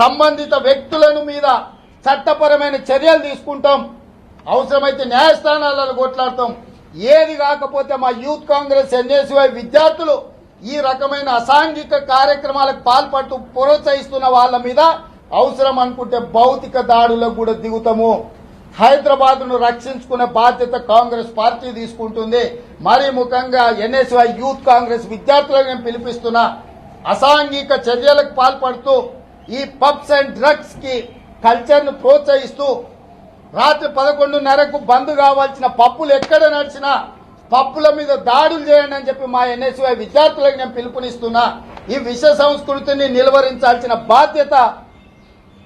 సంబంధిత వ్యక్తులను మీద చట్టపరమైన చర్యలు తీసుకుంటాం. అవసరమైతే న్యాయస్థానాలను కొట్లాడతాం. ఏది కాకపోతే మా యూత్ కాంగ్రెస్ ఎన్ఎస్వై విద్యార్థులు ఈ రకమైన అసాంఘిక కార్యక్రమాలకు పాల్పడుతూ ప్రోత్సహిస్తున్న వాళ్ళ మీద అవసరం అనుకుంటే భౌతిక దాడులకు కూడా దిగుతాము. హైదరాబాద్ను రక్షించుకునే బాధ్యత కాంగ్రెస్ పార్టీ తీసుకుంటుంది. మరీ ముఖ్యంగా ఎన్ఎస్వై యూత్ కాంగ్రెస్ విద్యార్థులకు నేను పిలిపిస్తున్నా. అసాంఘిక చర్యలకు పాల్పడుతూ ఈ పబ్స్ అండ్ డ్రగ్స్కి కల్చర్ను ప్రోత్సహిస్తూ రాత్రి పదకొండున్నరకు బంద్ కావాల్సిన పప్పులు ఎక్కడ నడిచినా పప్పుల మీద దాడులు చేయండి అని చెప్పి మా ఎన్ఎస్వై విద్యార్థులకు నేను పిలుపునిస్తున్నా. ఈ విష సంస్కృతిని నిలువరించాల్సిన బాధ్యత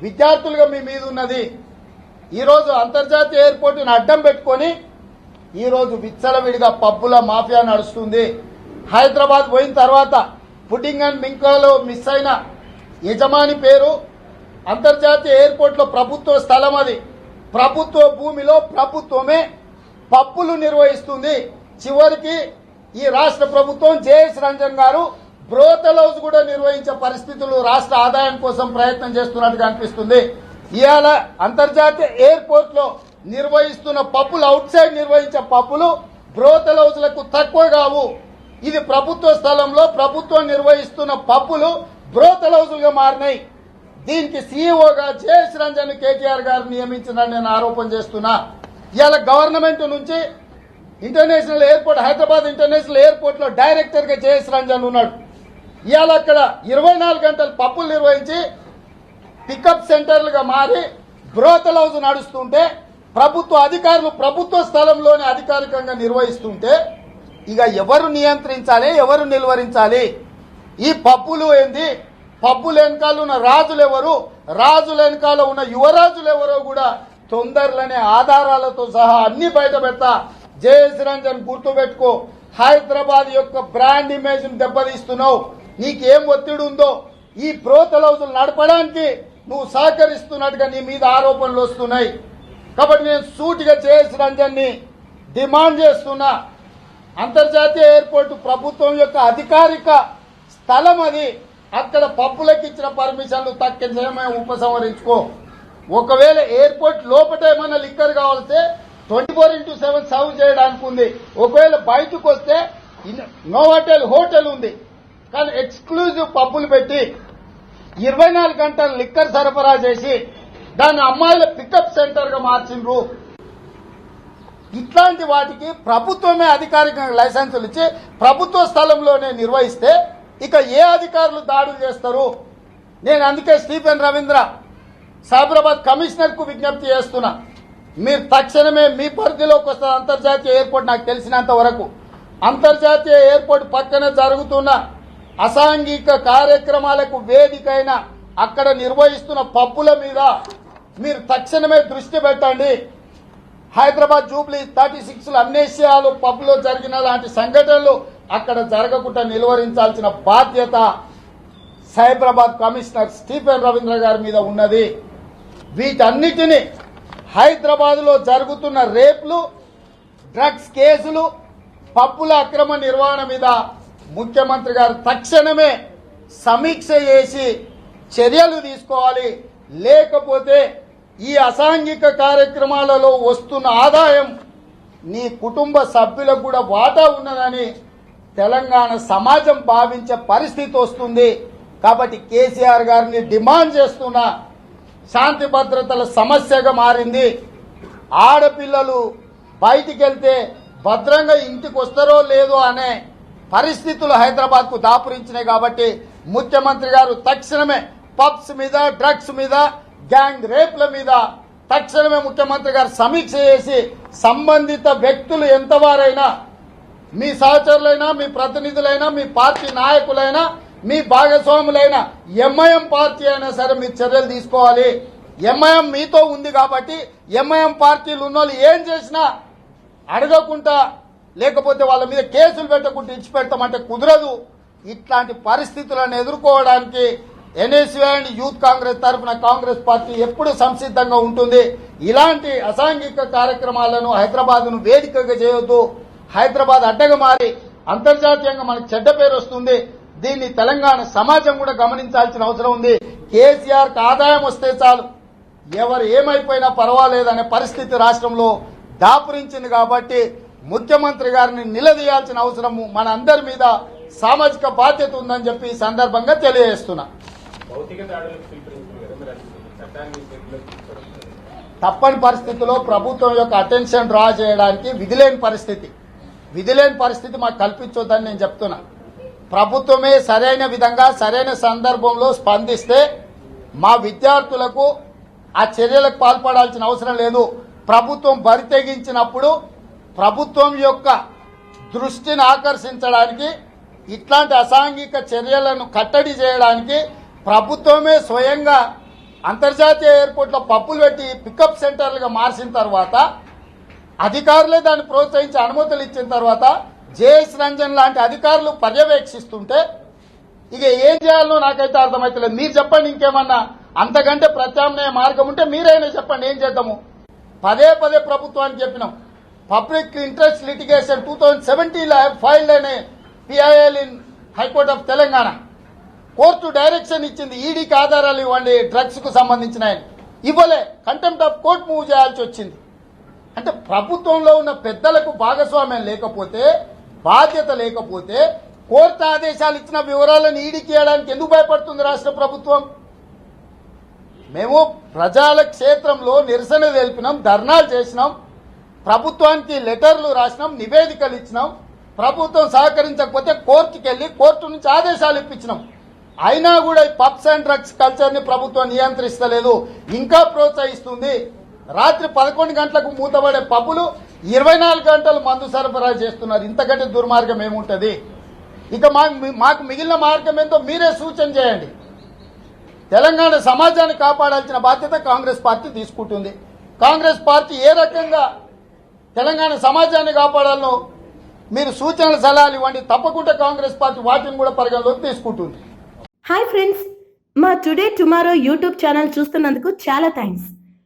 విద్యార్థులుగా మీ మీద ఉన్నది. ఈరోజు అంతర్జాతీయ ఎయిర్పోర్టును అడ్డం పెట్టుకొని ఈరోజు విచ్చలవిడిగా పబ్బుల మాఫియా నడుస్తుంది. హైదరాబాద్ పోయిన తర్వాత పుడ్డింగ్ అండ్ మింకాలో మిస్ అయిన యజమాని పేరు అంతర్జాతీయ ఎయిర్పోర్ట్లో ప్రభుత్వ స్థలం అది. ప్రభుత్వ భూమిలో ప్రభుత్వమే పప్పులు నిర్వహిస్తుంది. చివరికి ఈ రాష్ట్ర ప్రభుత్వం జేఎస్ రంజన్ గారు బ్రోతల్ హౌస్ కూడా నిర్వహించే పరిస్థితులు రాష్ట్ర ఆదాయం కోసం ప్రయత్నం చేస్తున్నట్టుగా అనిపిస్తుంది. ఇవాళ అంతర్జాతీయ ఎయిర్పోర్ట్లో నిర్వహిస్తున్న పప్పులు అవుట్ సైడ్ నిర్వహించే పప్పులు బ్రోతల్ హౌస్లకు తక్కువ కావు. ఇది ప్రభుత్వ స్థలంలో ప్రభుత్వం నిర్వహిస్తున్న పప్పులు బ్రోతల్ హౌజులుగా మారినాయి. దీనికి సీఈఓగా జేఎస్ రంజన్ కేటీఆర్ గారు నియమించిందని నేను ఆరోపణ చేస్తున్నా. ఇవాళ గవర్నమెంట్ నుంచి ఇంటర్నేషనల్ ఎయిర్పోర్ట్ హైదరాబాద్ ఇంటర్నేషనల్ ఎయిర్పోర్ట్లో డైరెక్టర్గా జేఎస్ రంజన్ ఉన్నాడు. ఇవాళ అక్కడ ఇరవై నాలుగు గంటలు పప్పులు నిర్వహించి పికప్ సెంటర్లుగా మారి బ్రోతల్ హౌస్ నడుస్తుంటే ప్రభుత్వ అధికారులు ప్రభుత్వ స్థలంలోనే అధికారికంగా నిర్వహిస్తుంటే ఇక ఎవరు నియంత్రించాలి ఎవరు నిలువరించాలి? ఈ పప్పులు ఏంది? పప్పుల వెనకాల ఉన్న రాజులు ఎవరు రాజుల వెనకాల ఉన్న యువరాజులు ఎవరో కూడా తొందరలోనే ఆధారాలతో సహా అన్ని బయట పెడతా. జేఎస్ రంజన్ గుర్తుపెట్టుకో. హైదరాబాద్ యొక్క బ్రాండ్ ఇమేజ్ దెబ్బతీస్తున్నావు. నీకేం ఒత్తిడి ఉందో? ఈ ప్రోతల్ నడపడానికి నువ్వు సహకరిస్తున్నట్టుగా నీ మీద ఆరోపణలు వస్తున్నాయి. కాబట్టి నేను సూటిగా జేఎస్ రంజన్ని డిమాండ్ చేస్తున్నా. అంతర్జాతీయ ఎయిర్పోర్టు ప్రభుత్వం యొక్క అధికారిక స్థలం అది అక్కడ పప్పులకు ఇచ్చిన పర్మిషన్లు తగ్గించడమే ఉపసంహరించుకో. ఒకవేళ ఎయిర్పోర్ట్ లోపల ఏమైనా liquor కావాల్సే twenty four into seven serve చేయడానికి ఉంది. ఒకవేళ బయటకు వస్తే నోవాటెల్ హోటల్ ఉంది. కానీ ఎక్స్క్లూజివ్ పప్పులు పెట్టి ఇరవై నాలుగు గంటలు లిక్కర్ సరఫరా చేసి దాన్ని అమ్మాయిల పికప్ సెంటర్గా మార్చిండ్రు. ఇట్లాంటి వాటికి ప్రభుత్వమే అధికారికంగా లైసెన్సులు ఇచ్చి ప్రభుత్వ స్థలంలోనే నిర్వహిస్తే ఇక ఏ అధికారులు దాడులు చేస్తారు? నేను అందుకే స్టీఫెన్ రవీంద్ర సైబరాబాద్ కమిషనర్కు విజ్ఞప్తి చేస్తున్నా. మీరు తక్షణమే మీ పరిధిలోకి వస్తుంది అంతర్జాతీయ ఎయిర్పోర్ట్ నాకు తెలిసినంత వరకు. అంతర్జాతీయ ఎయిర్పోర్ట్ పక్కన జరుగుతున్న అసాంఘిక కార్యక్రమాలకు వేదికైన అక్కడ నిర్వహిస్తున్న పబ్బుల మీద మీరు తక్షణమే దృష్టి పెట్టండి. హైదరాబాద్ జూబ్లీ థర్టీ సిక్స్ అమ్నేషియాలు పబ్లో జరిగిన లాంటి సంఘటనలు అక్కడ జరగకుండా నిలువరించాల్సిన బాధ్యత సైబరాబాద్ కమిషనర్ స్టీఫెన్ రవీంద్ర గారి మీద ఉన్నది. వీటన్నిటిని హైదరాబాద్లో జరుగుతున్న రేపులు డ్రగ్స్ కేసులు పప్పుల అక్రమ నిర్వహణ మీద ముఖ్యమంత్రి గారు తక్షణమే సమీక్ష చేసి చర్యలు తీసుకోవాలి. లేకపోతే ఈ అసాంఘిక కార్యక్రమాలలో వస్తున్న ఆదాయం నీ కుటుంబ సభ్యులకు కూడా వాటా ఉన్నదని తెలంగాణ సమాజం భావించే పరిస్థితి వస్తుంది. కాబట్టి కేసీఆర్ గారిని డిమాండ్ చేస్తున్న శాంతి భద్రతల సమస్యగా మారింది. ఆడపిల్లలు బయటికి వెళ్తే భద్రంగా ఇంటికి వస్తారో లేదో అనే పరిస్థితులు హైదరాబాద్కు దాపురించినాయి కాబట్టి ముఖ్యమంత్రి గారు తక్షణమే పబ్స్ మీద డ్రగ్స్ మీద గ్యాంగ్ రేప్ల మీద తక్షణమే ముఖ్యమంత్రి గారు సమీక్ష చేసి సంబంధిత వ్యక్తులు ఎంతవారైనా మీ సహచరులైనా మీ ప్రతినిధులైనా మీ పార్టీ నాయకులైనా మీ భాగస్వాములైన ఎంఐఎం పార్టీ అయినా సరే మీరు చర్యలు తీసుకోవాలి. ఎంఐఎం మీతో ఉంది కాబట్టి ఎంఐఎం పార్టీలు ఉన్నోళ్ళు ఏం చేసినా అడగకుండా లేకపోతే వాళ్ళ మీద కేసులు పెట్టకుండా ఇచ్చిపెడతామంటే కుదరదు. ఇట్లాంటి పరిస్థితులను ఎదుర్కోవడానికి ఎన్ఎస్యూ అండ్ యూత్ కాంగ్రెస్ తరఫున కాంగ్రెస్ పార్టీ ఎప్పుడు సంసిద్ధంగా ఉంటుంది. ఇలాంటి అసాంఘిక కార్యక్రమాలను హైదరాబాద్ను వేదికగా చేయొద్దు. హైదరాబాద్ అడ్డగా మారి అంతర్జాతీయంగా మనకు చెడ్డ పేరు వస్తుంది. దీన్ని తెలంగాణ సమాజం కూడా గమనించాల్సిన అవసరం ఉంది. కేసీఆర్కి ఆదాయం వస్తే చాలు. ఎవరు ఏమైపోయినా పర్వాలేదనే పరిస్థితి రాష్ట్రంలో దాపురించింది కాబట్టి ముఖ్యమంత్రి గారిని నిలదీయాల్సిన అవసరము మన అందరి మీద సామాజిక బాధ్యత ఉందని చెప్పి ఈ సందర్భంగా తెలియజేస్తున్నా. తప్పని పరిస్థితిలో ప్రభుత్వం యొక్క అటెన్షన్ డ్రా చేయడానికి విధిలేని పరిస్థితి. విధిలేని పరిస్థితి మాకు కల్పించొద్దని నేను చెప్తున్నా. ప్రభుత్వమే సరైన విధంగా సరైన సందర్భంలో స్పందిస్తే మా విద్యార్థులకు ఆ చర్యలకు పాల్పడాల్సిన అవసరం లేదు. ప్రభుత్వం బరితెగించినప్పుడు ప్రభుత్వం యొక్క దృష్టిని ఆకర్షించడానికి ఇట్లాంటి అసాంఘిక చర్యలను కట్టడి చేయడానికి ప్రభుత్వమే స్వయంగా అంతర్జాతీయ ఎయిర్పోర్ట్లో పప్పులు పెట్టి పికప్ సెంటర్లుగా మార్చిన తర్వాత అధికారులే దాన్ని ప్రోత్సహించి అనుమతులు ఇచ్చిన తర్వాత జేఎస్ రంజన్ లాంటి అధికారులు పర్యవేక్షిస్తుంటే ఇక ఏం చేయాలో నాకైతే అర్థమవుతలేదు మీరు చెప్పండి ఇంకేమన్నా. అంతకంటే ప్రత్యామ్నాయ మార్గం ఉంటే మీరైనా చెప్పండి ఏం చేద్దాము. పదే పదే ప్రభుత్వానికి చెప్పినాం. Public interest litigation two thousand సెవెంటీన్లో ఫైల్డ్ అనే PIL in high court of Telangana. Court direction ఇచ్చింది ఈడీకి ఆధారాలు ఇవ్వండి డ్రగ్స్కు సంబంధించిన ఇవ్వలే. కంటెంప్ట్ ఆఫ్ కోర్ట్ మూవ్ చేయాల్సి వచ్చింది. అంటే ప్రభుత్వంలో ఉన్న పెద్దలకు భాగస్వామ్యం లేకపోతే బాధ్యత లేకపోతే కోర్టు ఆదేశాలు ఇచ్చిన వివరాలను ఈడికేయడానికి ఎందుకు భయపడుతుంది రాష్ట్ర ప్రభుత్వం? మేము ప్రజల క్షేత్రంలో నిరసన తెలిపినాం ధర్నాలు చేసినాం ప్రభుత్వానికి లెటర్లు రాసినాం నివేదికలు ఇచ్చినాం ప్రభుత్వం సహకరించకపోతే కోర్టుకి వెళ్ళి కోర్టు నుంచి ఆదేశాలు ఇప్పించినాం. అయినా కూడా ఈ పబ్స్ అండ్ డ్రగ్స్ కల్చర్ని ప్రభుత్వం నియంత్రిస్తలేదు ఇంకా ప్రోత్సహిస్తుంది. రాత్రి పదకొండు గంటలకు మూతపడే పబ్బులు ఇరవై నాలుగు గంటలు మందు సరఫరా చేస్తున్నారు. ఇంతకంటే దుర్మార్గం ఏముంటుంది? ఇక మాకు మాకు మిగిలిన మార్గం ఏందో మీరే సూచన చేయండి. తెలంగాణ సమాజాన్ని కాపాడాల్సిన బాధ్యత కాంగ్రెస్ పార్టీ తీసుకుంటుంది. కాంగ్రెస్ పార్టీ ఏ రకంగా తెలంగాణ సమాజాన్ని కాపాడాలనో మీరు సూచనలు సలహాలు ఇవ్వండి. తప్పకుండా కాంగ్రెస్ పార్టీ వాటిని కూడా పరిగణలోకి తీసుకుంటుంది. హాయ్ ఫ్రెండ్స్ మా టుడే టుమారో యూట్యూబ్ ఛానల్ చూస్తున్నందుకు చాలా థ్యాంక్స్